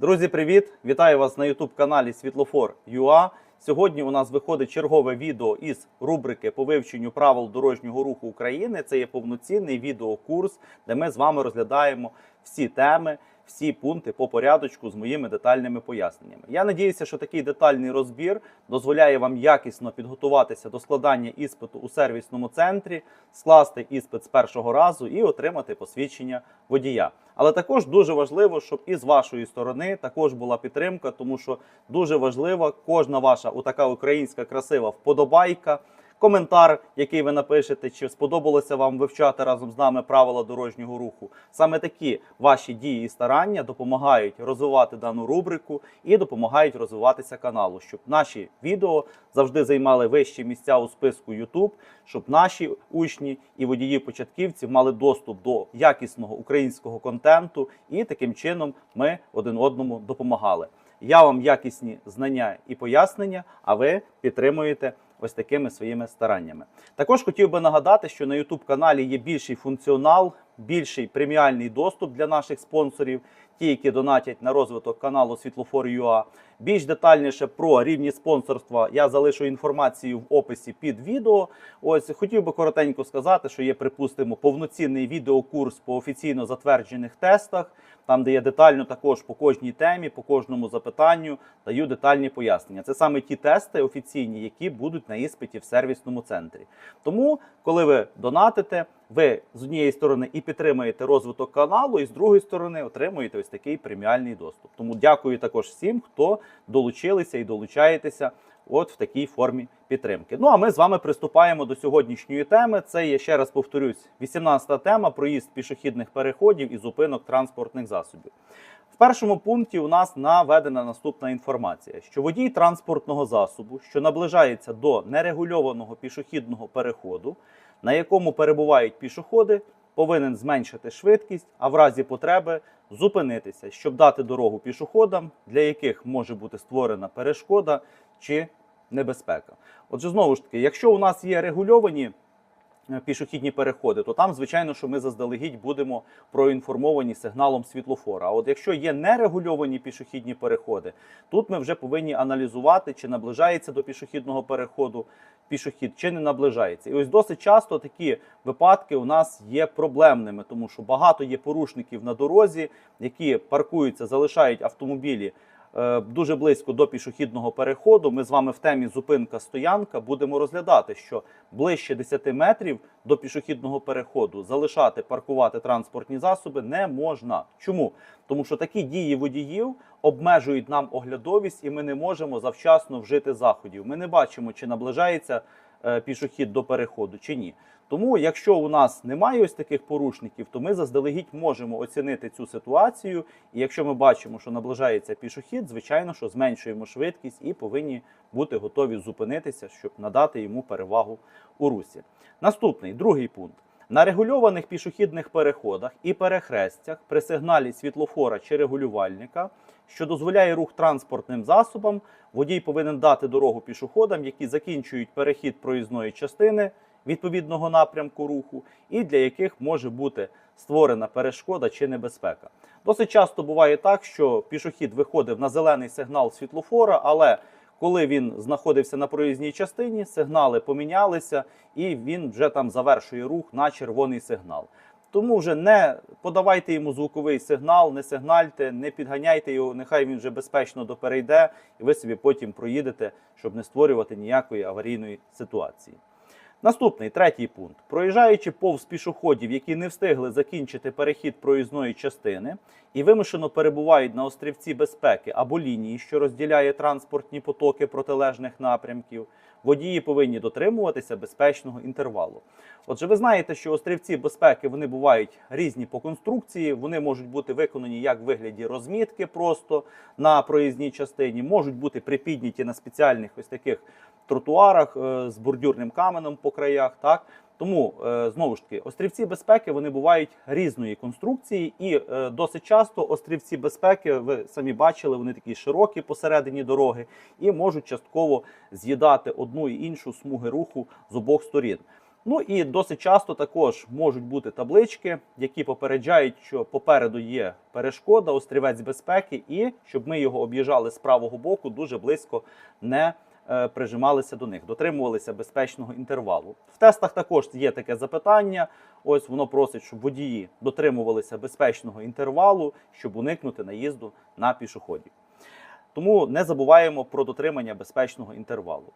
Друзі, привіт! Вітаю вас на youtube каналі Світлофор ЮА. Сьогодні у нас виходить чергове відео із рубрики по вивченню правил дорожнього руху України. Це є повноцінний відеокурс, де ми з вами розглядаємо всі теми, всі пункти по порядочку з моїми детальними поясненнями. Я надіюся, що такий детальний розбір дозволяє вам якісно підготуватися до складання іспиту у сервісному центрі, скласти іспит з першого разу і отримати посвідчення водія. Але також дуже важливо, щоб і з вашої сторони також була підтримка, тому що дуже важлива кожна ваша отака українська красива вподобайка. Коментар, який ви напишете, чи сподобалося вам вивчати разом з нами правила дорожнього руху. Саме такі ваші дії і старання допомагають розвивати дану рубрику і допомагають розвиватися каналу, щоб наші відео завжди займали вищі місця у списку YouTube, щоб наші учні і водії-початківці мали доступ до якісного українського контенту, і таким чином ми один одному допомагали. Я вам якісні знання і пояснення, а ви підтримуєте ось такими своїми стараннями. Також хотів би нагадати, що на YouTube каналі є більший функціонал, більший преміальний доступ для наших спонсорів, ті, які донатять на розвиток каналу Світлофор.ua. Більш детальніше про рівні спонсорства я залишу інформацію в описі під відео. Ось хотів би коротенько сказати, що є, припустимо, повноцінний відеокурс по офіційно затверджених тестах, там, де я детально також по кожній темі, по кожному запитанню даю детальні пояснення. Це саме ті тести офіційні, які будуть на іспиті в сервісному центрі. Тому, коли ви донатите, ви з однієї сторони і підтримуєте розвиток каналу, і з другої сторони отримуєте ось такий преміальний доступ. Тому дякую також всім, хто долучилися і долучаєтеся от в такій формі підтримки. Ну а ми з вами приступаємо до сьогоднішньої теми. Це є ще раз повторюсь, 18-та тема проїзд пішохідних переходів і зупинок транспортних засобів. В першому пункті у нас наведена наступна інформація: що водій транспортного засобу, що наближається до нерегульованого пішохідного переходу, на якому перебувають пішоходи, повинен зменшити швидкість, а в разі потреби зупинитися, щоб дати дорогу пішоходам, для яких може бути створена перешкода чи небезпека. Отже, знову ж таки, якщо у нас є регульовані пішохідні переходи, то там, звичайно, що ми заздалегідь будемо проінформовані сигналом світлофора. А от якщо є нерегульовані пішохідні переходи, тут ми вже повинні аналізувати, чи наближається до пішохідного переходу пішохід, чи не наближається. І ось досить часто такі випадки у нас є проблемними, тому що багато є порушників на дорозі, які паркуються, залишають автомобілі. Е, Дуже близько до пішохідного переходу. Ми з вами в темі зупинка стоянка будемо розглядати, що ближче 10 метрів до пішохідного переходу залишати паркувати транспортні засоби не можна. Чому? Тому що такі дії водіїв обмежують нам оглядовість, і ми не можемо завчасно вжити заходів. Ми не бачимо, чи наближається пішохід до переходу, чи ні. Тому, якщо у нас немає ось таких порушників, то ми заздалегідь можемо оцінити цю ситуацію. І якщо ми бачимо, що наближається пішохід, звичайно, що зменшуємо швидкість і повинні бути готові зупинитися, щоб надати йому перевагу у русі. Наступний другий пункт. На регульованих пішохідних переходах і перехрестях при сигналі світлофора чи регулювальника, що дозволяє рух транспортним засобам, водій повинен дати дорогу пішоходам, які закінчують перехід проїзної частини відповідного напрямку руху, і для яких може бути створена перешкода чи небезпека. Досить часто буває так, що пішохід виходив на зелений сигнал світлофора, але коли він знаходився на проїзній частині, сигнали помінялися, і він вже там завершує рух на червоний сигнал. Тому вже не подавайте йому звуковий сигнал, не сигнальте, не підганяйте його, нехай він вже безпечно доперейде, і ви собі потім проїдете, щоб не створювати ніякої аварійної ситуації. Наступний третій пункт: проїжджаючи повз пішоходів, які не встигли закінчити перехід проїзної частини і вимушено перебувають на острівці безпеки або лінії, що розділяє транспортні потоки протилежних напрямків, водії повинні дотримуватися безпечного інтервалу. Отже, ви знаєте, що острівці безпеки вони бувають різні по конструкції, вони можуть бути виконані як в вигляді розмітки просто на проїзній частині, можуть бути припідняті на спеціальних ось таких тротуарах е, з бордюрним каменем по краях. Так тому е, знову ж таки острівці безпеки вони бувають різної конструкції, і е, досить часто острівці безпеки, ви самі бачили, вони такі широкі посередині дороги і можуть частково з'їдати одну і іншу смуги руху з обох сторін. Ну і досить часто також можуть бути таблички, які попереджають, що попереду є перешкода, острівець безпеки, і щоб ми його об'їжджали з правого боку, дуже близько не прижималися до них, дотримувалися безпечного інтервалу. В тестах також є таке запитання. Ось воно просить, щоб водії дотримувалися безпечного інтервалу, щоб уникнути наїзду на пішоходів. Тому не забуваємо про дотримання безпечного інтервалу.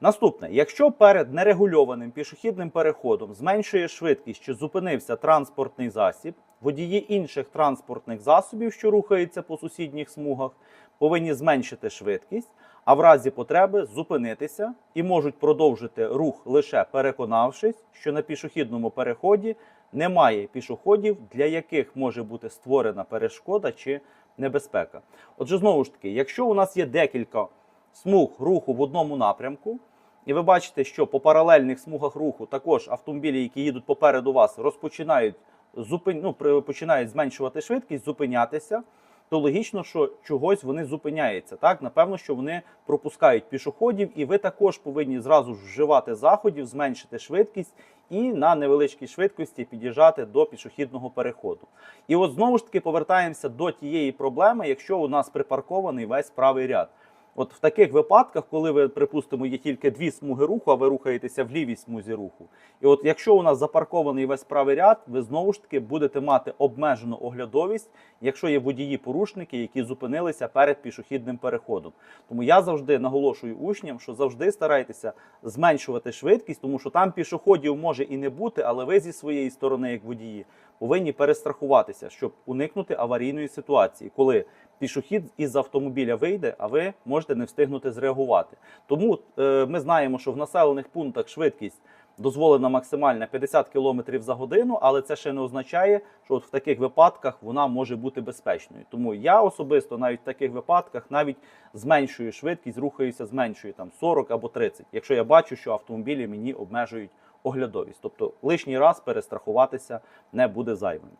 Наступне, якщо перед нерегульованим пішохідним переходом зменшує швидкість чи зупинився транспортний засіб, водії інших транспортних засобів, що рухаються по сусідніх смугах, повинні зменшити швидкість, а в разі потреби зупинитися і можуть продовжити рух лише переконавшись, що на пішохідному переході немає пішоходів, для яких може бути створена перешкода чи небезпека. Отже, знову ж таки, якщо у нас є декілька смуг руху в одному напрямку, і ви бачите, що по паралельних смугах руху також автомобілі, які їдуть попереду вас, розпочинають зупин... ну, починають зменшувати швидкість, зупинятися, то логічно, що чогось вони зупиняються. Так, напевно, що вони пропускають пішоходів, і ви також повинні зразу ж вживати заходів, зменшити швидкість і на невеличкій швидкості під'їжджати до пішохідного переходу. І от знову ж таки повертаємося до тієї проблеми, якщо у нас припаркований весь правий ряд. От в таких випадках, коли ви, припустимо, є тільки дві смуги руху, а ви рухаєтеся в лівій смузі руху. І от якщо у нас запаркований весь правий ряд, ви знову ж таки будете мати обмежену оглядовість, якщо є водії-порушники, які зупинилися перед пішохідним переходом. Тому я завжди наголошую учням, що завжди старайтеся зменшувати швидкість, тому що там пішоходів може і не бути, але ви зі своєї сторони, як водії, повинні перестрахуватися, щоб уникнути аварійної ситуації, коли пішохід із автомобіля вийде, а ви можете не встигнути зреагувати. Тому е, ми знаємо, що в населених пунктах швидкість дозволена максимальна 50 км за годину, але це ще не означає, що от в таких випадках вона може бути безпечною. Тому я особисто навіть в таких випадках навіть зменшую швидкість, рухаюся, зменшую там 40 або 30, якщо я бачу, що автомобілі мені обмежують оглядовість. Тобто лишній раз перестрахуватися не буде зайвим.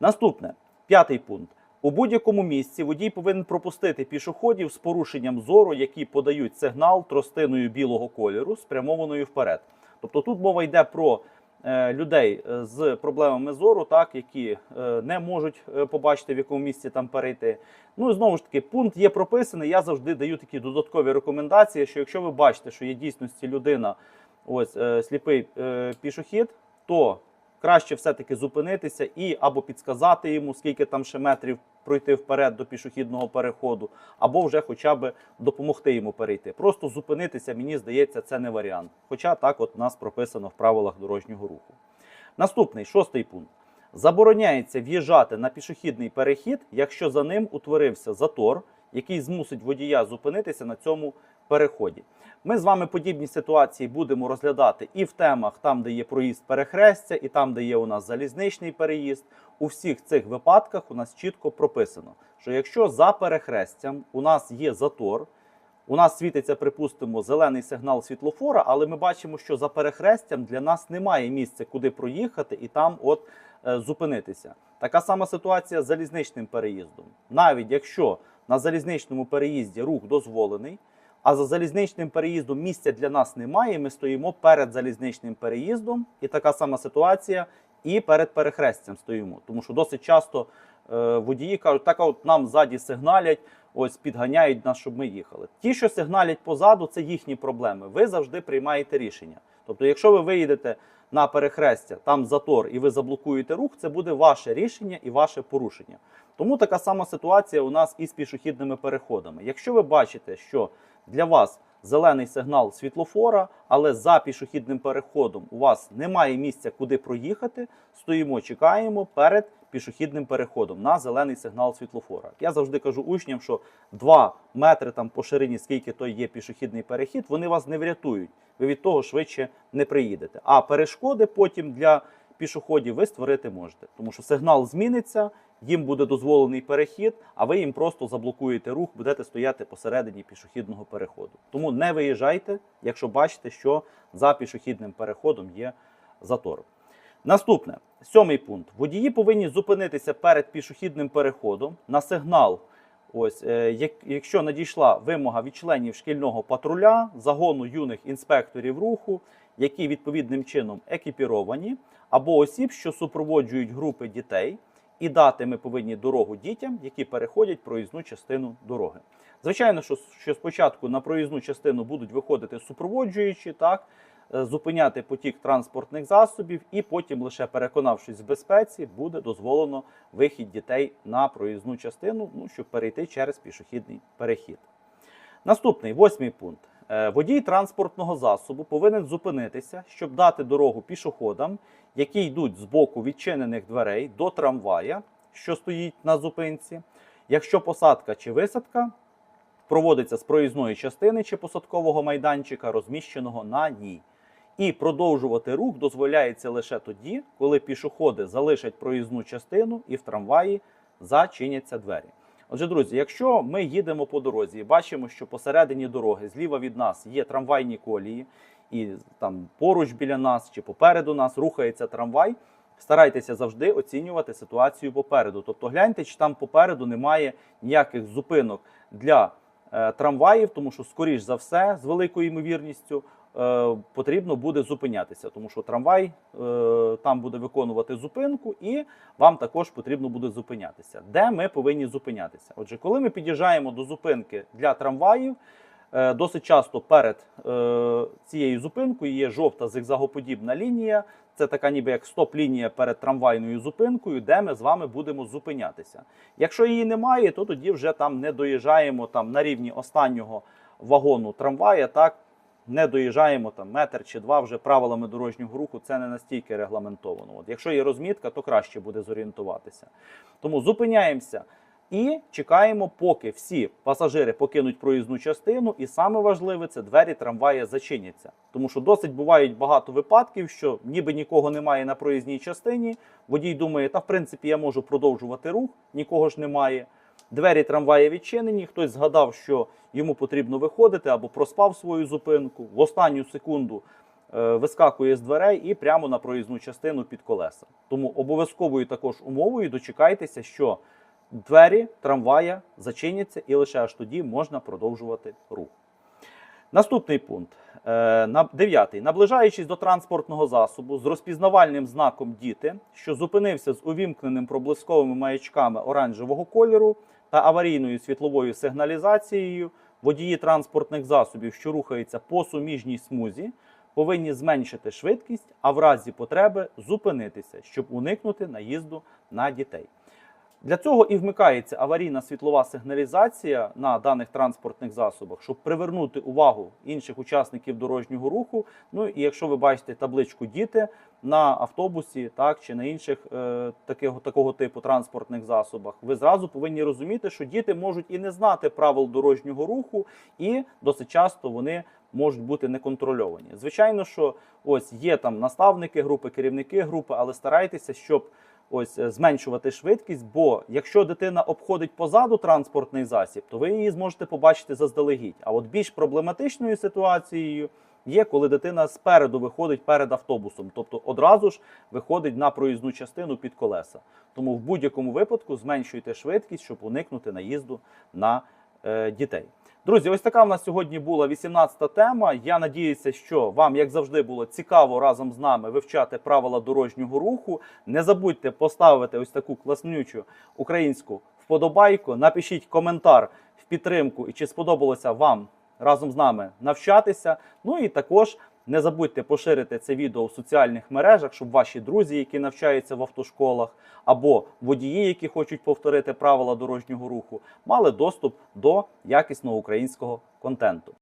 Наступне, п'ятий пункт. У будь-якому місці водій повинен пропустити пішоходів з порушенням зору, які подають сигнал тростиною білого кольору, спрямованою вперед. Тобто тут мова йде про е, людей е, з проблемами зору, так, які е, не можуть побачити, в якому місці там перейти. Ну і знову ж таки, пункт є прописаний. Я завжди даю такі додаткові рекомендації, що якщо ви бачите, що є дійсності людина, ось сліпий пішохід, то краще все-таки зупинитися і або підсказати йому, скільки там ще метрів пройти вперед до пішохідного переходу, або вже хоча б допомогти йому перейти. Просто зупинитися, мені здається, це не варіант. Хоча так от у нас прописано в правилах дорожнього руху. Наступний шостий пункт. Забороняється в'їжджати на пішохідний перехід, якщо за ним утворився затор, який змусить водія зупинитися на цьому переході. Ми з вами подібні ситуації будемо розглядати і в темах, там, де є проїзд перехрестя, і там, де є у нас залізничний переїзд. У всіх цих випадках у нас чітко прописано, що якщо за перехрестям у нас є затор, у нас світиться, припустимо, зелений сигнал світлофора, але ми бачимо, що за перехрестям для нас немає місця, куди проїхати і там от е, зупинитися. Така сама ситуація з залізничним переїздом. Навіть якщо на залізничному переїзді рух дозволений, а за залізничним переїздом місця для нас немає, ми стоїмо перед залізничним переїздом, і така сама ситуація і перед перехрестям стоїмо. Тому що досить часто е, водії кажуть, так от нам ззаді сигналять, ось підганяють нас, щоб ми їхали. Ті, що сигналять позаду, це їхні проблеми. Ви завжди приймаєте рішення. Тобто, якщо ви виїдете на перехрестя, там затор, і ви заблокуєте рух, це буде ваше рішення і ваше порушення. Тому така сама ситуація у нас із пішохідними переходами. Якщо ви бачите, що для вас зелений сигнал світлофора, але за пішохідним переходом у вас немає місця, куди проїхати, стоїмо, чекаємо перед пішохідним переходом на зелений сигнал світлофора. Я завжди кажу учням, що 2 метри там по ширині, скільки то є пішохідний перехід, вони вас не врятують. Ви від того швидше не приїдете. А перешкоди потім для пішоходів ви створити можете, тому що сигнал зміниться, їм буде дозволений перехід, а ви їм просто заблокуєте рух, будете стояти посередині пішохідного переходу. Тому не виїжджайте, якщо бачите, що за пішохідним переходом є затор. Наступне, сьомий пункт. Водії повинні зупинитися перед пішохідним переходом на сигнал. Ось, е, якщо надійшла вимога від членів шкільного патруля, загону юних інспекторів руху, які відповідним чином екіпіровані, або осіб, що супроводжують групи дітей, і дати ми повинні дорогу дітям, які переходять проїзну частину дороги. Звичайно, що, що спочатку на проїзну частину будуть виходити супроводжуючі, так, зупиняти потік транспортних засобів, і потім, лише переконавшись в безпеці, буде дозволено вихід дітей на проїзну частину, ну, щоб перейти через пішохідний перехід. Наступний восьмий пункт. Е, Водій транспортного засобу повинен зупинитися, щоб дати дорогу пішоходам, які йдуть з боку відчинених дверей до трамвая, що стоїть на зупинці. Якщо посадка чи висадка проводиться з проїзної частини чи посадкового майданчика, розміщеного на ній. І продовжувати рух дозволяється лише тоді, коли пішоходи залишать проїзну частину і в трамваї зачиняться двері. Отже, друзі, якщо ми їдемо по дорозі і бачимо, що посередині дороги зліва від нас є трамвайні колії, і там поруч біля нас чи попереду нас рухається трамвай, старайтеся завжди оцінювати ситуацію попереду. Тобто гляньте, чи там попереду немає ніяких зупинок для е, трамваїв, тому що, скоріш за все, з великою ймовірністю потрібно буде зупинятися, тому що трамвай е, там буде виконувати зупинку, і вам також потрібно буде зупинятися. Де ми повинні зупинятися? Отже, коли ми під'їжджаємо до зупинки для трамваїв, е, досить часто перед е, цією зупинкою є жовта зигзагоподібна лінія. Це така ніби як стоп-лінія перед трамвайною зупинкою, де ми з вами будемо зупинятися. Якщо її немає, то тоді вже там не доїжджаємо там на рівні останнього вагону трамвая, так не доїжджаємо там метр чи два вже правилами дорожнього руху. Це не настільки регламентовано. От якщо є розмітка, то краще буде зорієнтуватися. Тому зупиняємося і чекаємо, поки всі пасажири покинуть проїзну частину. І саме важливе це двері трамвая зачиняться. Тому що досить бувають багато випадків, що ніби нікого немає на проїзній частині. Водій думає, та в принципі я можу продовжувати рух, нікого ж немає. Двері трамвая відчинені. Хтось згадав, що йому потрібно виходити або проспав свою зупинку. В останню секунду е, вискакує з дверей і прямо на проїзну частину під колеса. Тому обов'язковою також умовою дочекайтеся, що двері трамвая зачиняться, і лише аж тоді можна продовжувати рух. Наступний пункт. Е, Дев'ятий. Наближаючись до транспортного засобу з розпізнавальним знаком діти, що зупинився з увімкненим проблисковими маячками оранжевого кольору та аварійною світловою сигналізацією, водії транспортних засобів, що рухаються по суміжній смузі, повинні зменшити швидкість, а в разі потреби зупинитися, щоб уникнути наїзду на дітей. Для цього і вмикається аварійна світлова сигналізація на даних транспортних засобах, щоб привернути увагу інших учасників дорожнього руху. Ну і якщо ви бачите табличку діти на автобусі, так чи на інших е, такого, такого типу транспортних засобах, ви зразу повинні розуміти, що діти можуть і не знати правил дорожнього руху, і досить часто вони можуть бути неконтрольовані. Звичайно, що ось є там наставники групи, керівники групи, але старайтеся, щоб ось е, зменшувати швидкість, бо якщо дитина обходить позаду транспортний засіб, то ви її зможете побачити заздалегідь. А от більш проблематичною ситуацією є, коли дитина спереду виходить перед автобусом, тобто одразу ж виходить на проїзну частину під колеса. Тому в будь-якому випадку зменшуйте швидкість, щоб уникнути наїзду на е, дітей. Друзі, ось така в нас сьогодні була 18-та тема. Я надіюся, що вам, як завжди, було цікаво разом з нами вивчати правила дорожнього руху. Не забудьте поставити ось таку класнючу українську вподобайку. Напишіть коментар в підтримку і чи сподобалося вам разом з нами навчатися. Ну і також не забудьте поширити це відео в соціальних мережах, щоб ваші друзі, які навчаються в автошколах, або водії, які хочуть повторити правила дорожнього руху, мали доступ до якісного українського контенту.